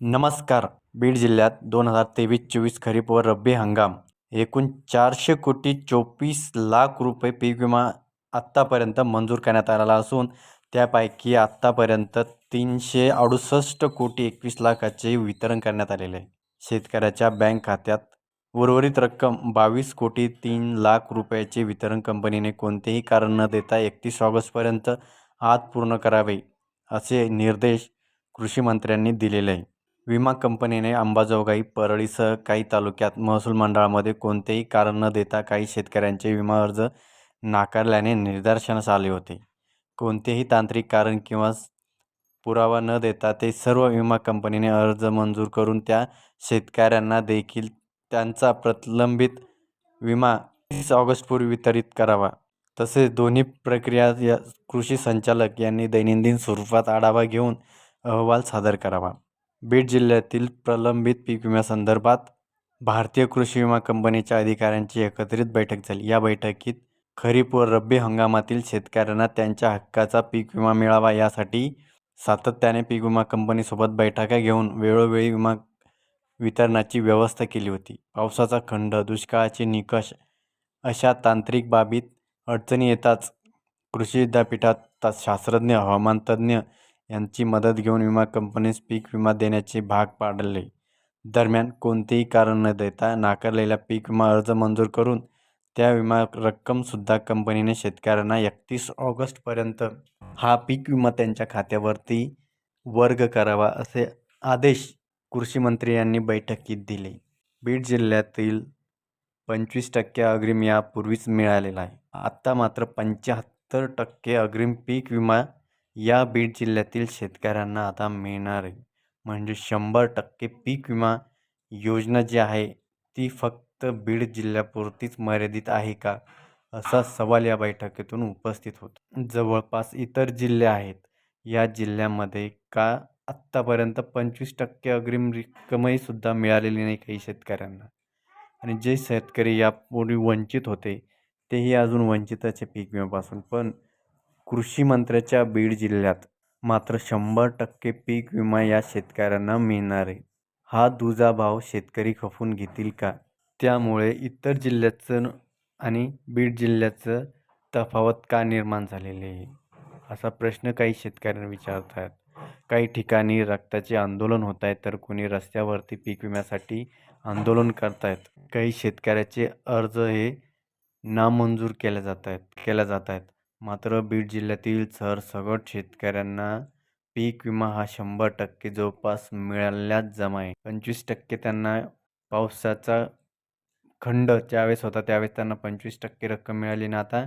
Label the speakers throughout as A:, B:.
A: नमस्कार. बीड जिल्ह्यात दोन हजार तेवीस चोवीस खरीप व रब्बी हंगाम. एकूण चारशे कोटी चोवीस लाख रुपये पीक विमा आत्तापर्यंत मंजूर करण्यात आलेला असून त्यापैकी आत्तापर्यंत तीनशे अडुसष्ट कोटी एकवीस लाखाचे वितरण करण्यात आलेले आहे. शेतकऱ्याच्या बँक खात्यात उर्वरित रक्कम बावीस कोटी तीन लाख रुपयाचे वितरण कंपनीने कोणतेही कारण न देता एकतीस ऑगस्टपर्यंत आत पूर्ण करावे असे निर्देश कृषी मंत्र्यांनी दिलेले आहे. विमा कंपनीने अंबाजोगाई परळीसह काही तालुक्यात महसूल मंडळामध्ये कोणतेही कारण न देता काही शेतकऱ्यांचे विमा अर्ज नाकारल्याने निदर्शनास आले होते. कोणतेही तांत्रिक कारण किंवा पुरावा न देता ते सर्व विमा कंपनीने अर्ज मंजूर करून त्या शेतकऱ्यांना देखील त्यांचा प्रलंबित विमा तीस ऑगस्टपूर्वी वितरित करावा. तसेच दोन्ही प्रक्रिया या कृषी संचालक यांनी दैनंदिन स्वरूपात आढावा घेऊन अहवाल सादर करावा. बीड जिल्ह्यातील प्रलंबित पीक विम्यासंदर्भात भारतीय कृषी विमा कंपनीच्या अधिकाऱ्यांची एकत्रित बैठक झाली. या बैठकीत खरीप व रब्बी हंगामातील शेतकऱ्यांना त्यांच्या हक्काचा पीक विमा मिळावा यासाठी सातत्याने पीक विमा कंपनीसोबत बैठका घेऊन वेळोवेळी विमा वितरणाची व्यवस्था केली होती. पावसाचा खंड दुष्काळाचे निकष अशा तांत्रिक बाबीत अडचणी येताच कृषी विद्यापीठात शास्त्रज्ञ हवामानतज्ज्ञ यांची मदत घेऊन विमा कंपनीस पीक विमा देण्याचे भाग पाडले. दरम्यान कोणतेही कारण न देता नाकारलेला पीक विमा अर्ज मंजूर करून त्या विमा रक्कमसुद्धा कंपनीने शेतकऱ्यांना एकतीस ऑगस्टपर्यंत हा पीक विमा त्यांच्या खात्यावरती वर्ग करावा असे आदेश कृषी मंत्री यांनी बैठकीत दिले. बीड जिल्ह्यातील पंचवीस टक्के अग्रिम यापूर्वीच मिळालेला आहे. आत्ता मात्र पंच्याहत्तर टक्के अग्रिम पीक विमा या बीड जिल्ह्यातील शेतकऱ्यांना आता मिळणार आहे. म्हणजे शंभर टक्के पीक विमा योजना जी आहे ती फक्त बीड जिल्ह्यापुरतीच मर्यादित आहे का? असा सवाल या बैठकीतून उपस्थित होतो. जवळपास इतर जिल्हे आहेत. या जिल्ह्यामध्ये का आत्तापर्यंत पंचवीस टक्के अग्रिम रक्कमही सुद्धा मिळालेली नाही काही शेतकऱ्यांना? आणि जे शेतकरी यापूर्वी वंचित होते तेही अजून वंचितच आहे पीक विम्यापासून. पण कृषी मंत्र्याच्या बीड जिल्ह्यात मात्र शंभर टक्के पीक विमा या शेतकऱ्यांना मिळणार आहे. हा दुजा भाव शेतकरी खपून घेतील का? त्यामुळे इतर जिल्ह्याचं आणि बीड जिल्ह्याचं तफावत का निर्माण झालेली आहे? असा प्रश्न काही शेतकऱ्यांना विचारत आहेत. काही ठिकाणी रक्ताचे आंदोलन होत आहे तर कुणी रस्त्यावरती पीक विम्यासाठी आंदोलन करत आहेत. काही शेतकऱ्याचे अर्ज हे नामंजूर केले जात आहेत केल्या जात आहेत. मात्र बीड जिल्ह्यातील सरसगट शेतकऱ्यांना पीक विमा हा शंभर टक्के जवळपास मिळाल्याच जमा आहे. पंचवीस टक्के त्यांना पावसाचा खंड ज्यावेळेस होता त्यावेळेस त्यांना पंचवीस टक्के रक्कम मिळाली ना आता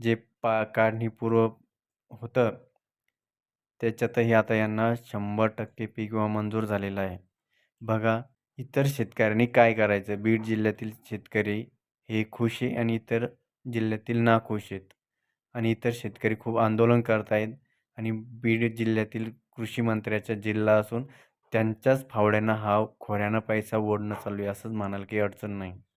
A: जे पा काढणीपूर्व होतं त्याच्यातही आता यांना शंभर टक्के पीक विमा मंजूर झालेला आहे. बघा इतर शेतकऱ्यांनी काय करायचं? बीड जिल्ह्यातील शेतकरी हे खुश आहे आणि इतर जिल्ह्यातील नाखुश आहेत. आणि इतर शेतकरी खूप आंदोलन करत आहेत आणि बीड जिल्ह्यातील कृषी मंत्र्याचा जिल्हा असून त्यांच्याच फावड्यांना हा खोऱ्यानं पैसा ओढणं चालू आहे असंच म्हणाल काही अडचण नाही.